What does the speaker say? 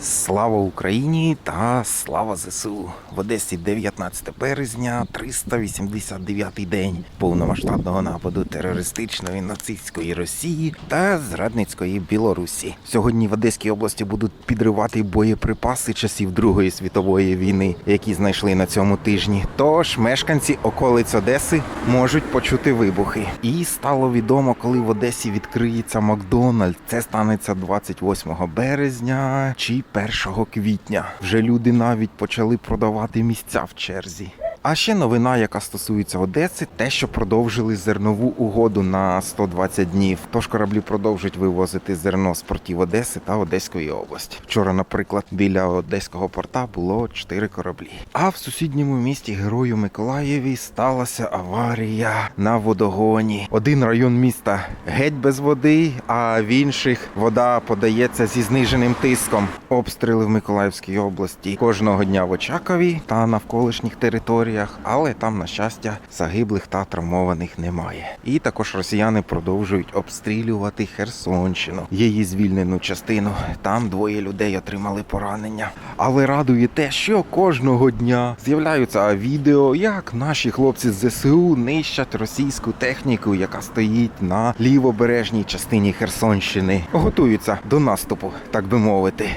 Слава Україні та слава ЗСУ. В Одесі 19 березня, 389-й день повномасштабного нападу терористичної нацистської Росії та зрадницької Білорусі. Сьогодні в Одеській області будуть підривати боєприпаси часів Другої світової війни, які знайшли на цьому тижні. Тож мешканці околиць Одеси можуть почути вибухи. І стало відомо, коли в Одесі відкриється Макдональд. Це станеться 28 березня чи 1 квітня. Вже люди навіть почали продавати місця в черзі. А ще новина, яка стосується Одеси, те, що продовжили зернову угоду на 120 днів. Тож кораблі продовжують вивозити зерно з портів Одеси та Одеської області. Вчора, наприклад, біля одеського порта було 4 кораблі. А в сусідньому місті Герою Миколаєві сталася аварія на водогоні. Один район міста геть без води, а в інших вода подається зі зниженим тиском. Обстріли в Миколаївській області кожного дня в Очакові та навколишніх територіях, але там, на щастя, загиблих та травмованих немає. І також росіяни продовжують обстрілювати Херсонщину, її звільнену частину. Там двоє людей отримали поранення. Але радує те, що кожного дня з'являються відео, як наші хлопці з ЗСУ нищать російську техніку, яка стоїть на лівобережній частині Херсонщини. Готуються до наступу, так би мовити.